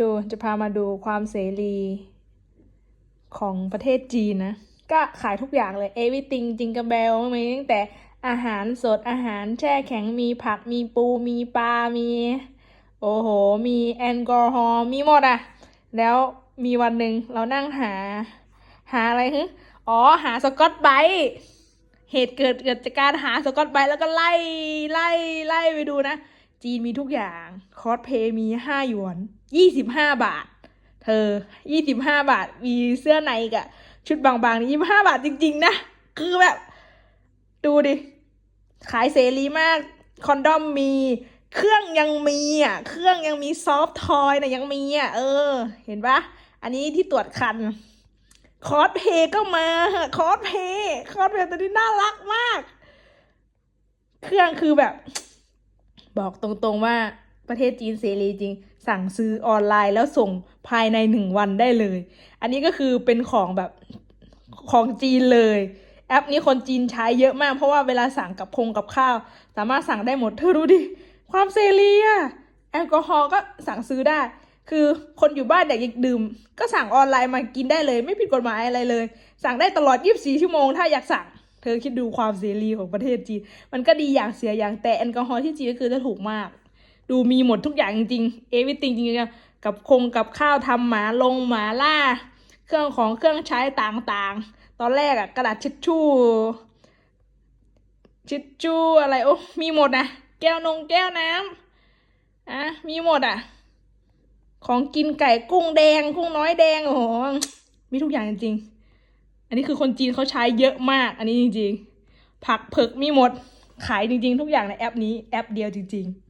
ดูจะพามาดูความเสรีของประเทศจีนนะ ก็ขายทุกอย่างเลย everything จิงก e เบลมีตั้งแต่อาหารสดอาหารแช่แข็งมีผักมีปูมีปลา มี โอ้โห มีแอลกอฮอล์มีหมดอะแล้วมีวันหนึ่งเรานั่งหา หาอะไรฮึอ๋อ หาสกอตไบเหตุเกิดเกิดจากการหาสกอตไบแล้วก็ไล่ไล่ไล่ไปดูนะ จีนมีทุกอย่าง คอสเพย์มีห้าหยวนยี่สิบห้าบาท เธอยี่สิบห้าบาท มีเสื้อในกับชุดบางๆนี่ยี่สิบห้าบาทจริง ๆ นะ คือแบบ ดูดิ ขายเสรีมาก คอนดอมมี เครื่องยังมีอะ เครื่องยังมีซอฟต์ทอยนะยังมีอะ เออ เห็นปะอันนี้ที่ตรวจคัน คอสเพย์ก็มา คอสเพย์คอสเพย์ตัวนี้น่ารักมาก เครื่องคือแบบ บอกตรงๆว่าประเทศจีนเสรีจริง สั่งซื้อออนไลน์แล้วส่งภายในหนึ่งวันได้เลย อันนี้ก็คือเป็นของแบบของจีนเลย แอปนี้คนจีนใช้เยอะมาก เพราะว่าเวลาสั่งกับคงกับข้าว สามารถสั่งได้หมดเธอดูดิ ความเสรีอะแอลกอฮอล์ก็สั่งซื้อได้ คือคนอยู่บ้านอยากดื่ม ก็สั่งออนไลน์มากินได้เลย ไม่ผิดกฎหมายอะไรเลย สั่งได้ตลอด 24 ชั่วโมงถ้าอยากสั่ง ธอคิดดูความเสรีของประเทศจีน มันก็ดีอย่างเสียอย่างแต่แอลกอฮอล์ที่จีนก็คือจะถูกมาก ดูมีหมดทุกอย่างจริงๆเอวิติงจริงๆกับคงกับข้าวทำหมาลงหมาล่า เครื่องของเครื่องใช้ต่างๆ ตอนแรกอะกระดาษชิชชู่ชิชชู่อะไรโอ้มีหมดนะแก้วนงแก้วน้ำอะมีหมดอะ ของกินไก่กุ้งแดง กุ้งน้อยแดงโอ้โหมีทุกอย่างจริงๆ อันนี้คือคนจีนเขาใช้เยอะมาก อันนี้จริง ๆ ผักเผือกมีหมด ขายจริง ๆ ทุกอย่างในแอปนี้แอปเดียวจริง ๆ